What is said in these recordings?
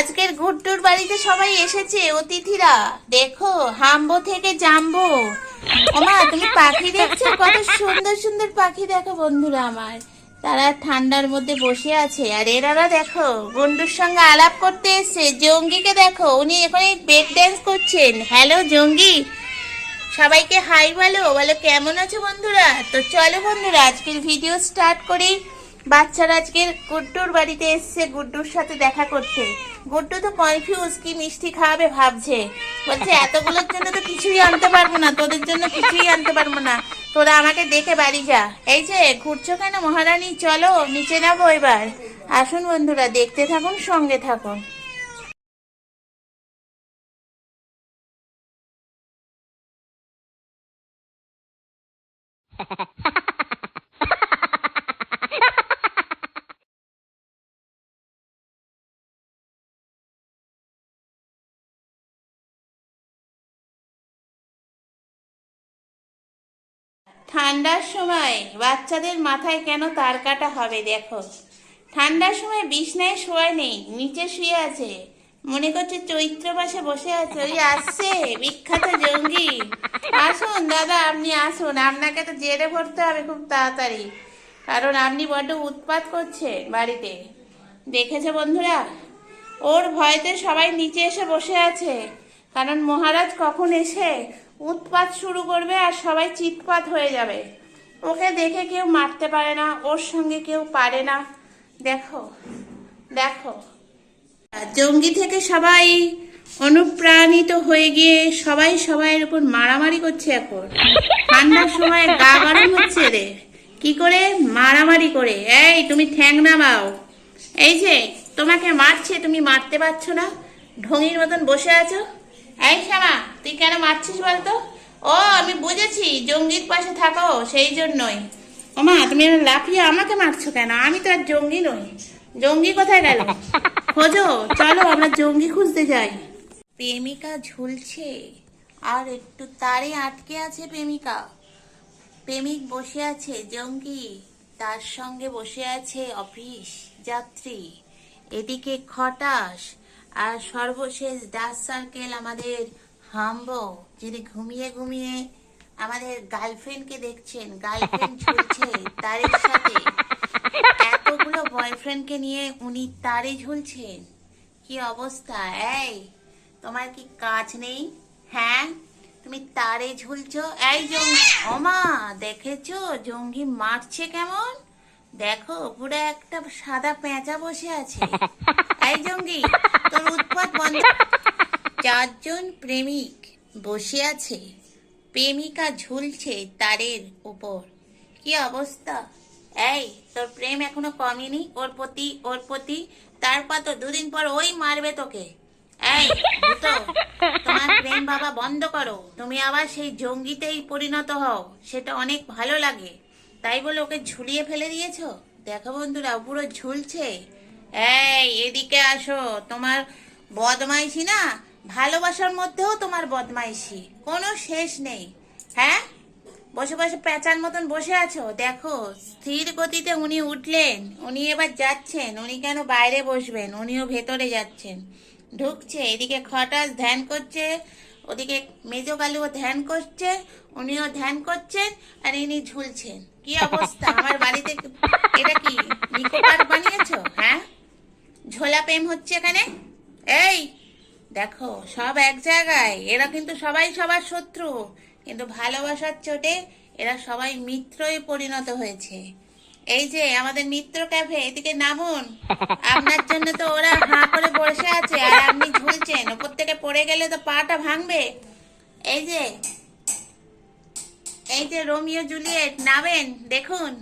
আজকের গুড্ডুর বাড়িতে সবাই এসেছে অতিথিরা। দেখো, হাম্বো থেকে জাম্বো। ওমা, তুমি পাখি দেখছ? কত সুন্দর সুন্দর পাখি দেখো বন্ধুরা আমার। তারা ঠান্ডার মধ্যে বসে আছে। আর এরারা দেখো বন্ধুর সঙ্গে আলাপ করতে এসছে। জঙ্গিকে দেখো, উনি এখানে বেড ড্যান্স করছেন। হ্যালো, জঙ্গি। সবাইকে হাই বলো। বলো, কেমন আছো বন্ধুরা? তো চলো বন্ধুরা, আজকের ভিডিও স্টার্ট করি। বাচ্চারা আজকে গুড্ডুর বাড়িতে এসছে, গুড্ডুর সাথে দেখা করতে। গুড্ডু তো কনফিউজ কি মিষ্টি খাওয়াবে ভাবছে। বলছে, এতগুলোর জন্য তো কিছুই আনতে পারব না, তোদের জন্য কিছুই আনতে পারব না। তোরা আমাকে দেখে বাড়ি যা। এই যে, ঘুরছো কেন মহারানী? চলো, নিচে নামো এবার। আসুন বন্ধুরা, দেখতে থাকুন, সঙ্গে থাকুন। ঠান্ডার সময় বাচ্চাদের মাথায় কেন তার কাটা হবে দেখো। ঠান্ডার সময় বিছনায় শোয়া নেই, নিচে শুয়ে আছে। মনে করছে চৈত্র মাসে বসে আছে। ওই আসছে, বিখ্যাত জঙ্গি। আসুন দাদা, আপনি আসুন। আপনাকে তো জেলে ভরতে হবে খুব তাড়াতাড়ি। কারণ আপনি বড্ড উৎপাত করছে বাড়িতে। দেখেছে বন্ধুরা? ওর ভয়তে সবাই নিচে এসে বসে আছে। কারণ মহারাজ কখন এসে উৎপাত শুরু করবে আর সবাই চিৎপাত হয়ে যাবে। ওকে দেখে কেউ মারতে পারে না, ওর সঙ্গে কেউ পারে না। দেখো দেখো। জঙ্গি থেকে সবাই অনুপ্রাণিত হয়ে গিয়ে সবাই সবাইয়ের উপর মারামারি করছে এখন। ঠান্ডার সময় গা গরম হচ্ছে রে। কি করে? মারামারি করে। এই, তুমি ঠ্যাং নামাও। এই যে, তোমাকে মারছে, তুমি মারতে পারছ না। ঢঙির মতন বসে আছো। এই শ্যামা তুই কেন মারছিস বলতো? ও আমি বুঝেছি জঙ্গির পাশে থাকো সেই জন্যই। ওমা তুমি লাফিয়ে আমাকে মারছো কেন? আমি তো আর জঙ্গি নই। জঙ্গি কোথায় গেল? খোঁজো চলো আমরা জঙ্গি খুঁজতে যাই। প্রেমিকা ঝুলছে আর একটু তারে আটকে আছে প্রেমিকা। প্রেমিক বসে আছে জঙ্গি তার সঙ্গে বসে আছে অফিস যাত্রী। এদিকে খটাস আর সর্বশেষ ডাস সার্কেল আমাদের হাম্বো, যিনি ঘুমিয়ে ঘুমিয়ে আমাদের গার্লফ্রেন্ডকে দেখছেন, গার্লফ্রেন্ড ঝুলছে তারের সাথে। এতগুলো বয়ফ্রেন্ডকে নিয়ে উনি তারে ঝুলছেন। কি অবস্থা? এই, তোমার কি কাজ নেই? হ্যাঁ তুমি তারে ঝুলছো? এই জঙ্গি অমা দেখেছ? জঙ্গি মারছে কেমন? দেখো পুরো একটা সাদা পেঁচা বসে আছে। এই জঙ্গি তোর উৎপাত বন্ধ। চারজন প্রেমিক বসে আছে। প্রেমিকা ঝুলছে তারের উপর। কি অবস্থা? এই তোর প্রেম এখনও কমেনি? ওর প্রতি ওর প্রতি? তারপর তো দুদিন পর ওই মারবে তোকে। এই ভূতো, তোমার প্রেম বাবা বন্ধ করো। তুমি আবার সেই জঙ্গিতেই পরিণত হও। সেটা অনেক ভালো লাগে। তাই বলে ওকে ঝুলিয়ে ফেলে দিয়েছ? দেখো বন্ধুরা, পুরো ঝুলছে। এই, এদিকে আসো। তোমার বদমাইশি না, ভালোবাসার মধ্যেও তোমার বদমাইশি। কোনো শেষ নেই। হ্যাঁ? বসে বসে পেঁচার মতন বসে আছো? দেখো, স্থির গতিতে উনি উঠলেন। উনি এবার যাচ্ছেন। উনি কেন বাইরে বসবেন? উনিও ভেতরে যাচ্ছেন। ঢুকছে, এদিকে খটাস ধ্যান করছে। ওদিকে মেজো কালুও ধ্যান করছে, উনিও ধ্যান করছেন, আর ইনি ঝুলছেন। কি অবস্থা? আমার বাড়িতে এটা কি নিকো পার্ক বানিয়েছো? হ্যাঁ? ঝোলা প্রেম হচ্ছে এখানে? এই, দেখো, সব এক জায়গায়। এরা কিন্তু সবাই সবার শত্রু, কিন্তু ভালোবাসার চোটে এরা সবাই মিত্রই পরিণত হয়েছে। এই যে আমাদের মিত্র ক্যাফে, এদিকে নামুন। আপনার জন্য তো ওরা হাঁ করে বসে আছে, আর আপনি ঝুলছেন ওপর থেকে পড়ে গেলে তো পাটা ভাঙবে। এই যে এই যে রোমিও জুলিয়েট, নামেন, দেখুন,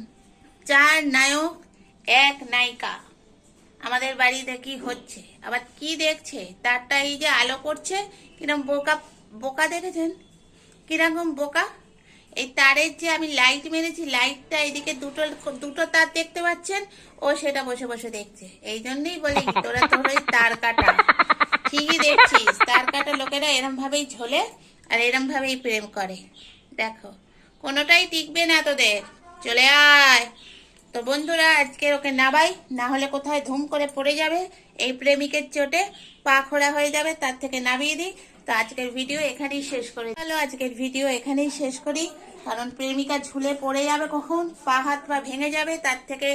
চার নায়ক, এক নায়িকা। আমাদের বাড়িতে কি হচ্ছে? আবার কি দেখছে? তারটা এই যে আলো করছে কীরকম বোকা বোকা দেখেছেন? কীরকম বোকা? এই তারের যে আমি লাইট মেরেছি লাইটটা এদিকে দুটো দুটো তার দেখতে পাচ্ছেন, ও সেটা বসে বসে দেখছে। এই জন্যই বলি, তোরা তোর ওই তার কাটা। ঠিকই দেখছিস? তার কাটা লোকেরা এরম ভাবেই ঝোলে আর এরম ভাবেই প্রেম করে। দেখো, কোনোটাই টিকবে না তোদের। চলে আয়। তো বন্ধুরা আজকে ওকে নাবাই না হলে কোথায় ধুম করে পড়ে যাবে, এই প্রেমিকের চোটে পা খোড়া হয়ে যাবে, তার থেকে নামিয়ে দিই। তো আজকের ভিডিও এখানেই শেষ করি। চলো আজকের ভিডিও এখানেই শেষ করি। কারণ প্রেমিকা ঝুলে পড়ে যাবে কখন? পা হাত পা ভেঙে যাবে, তার থেকে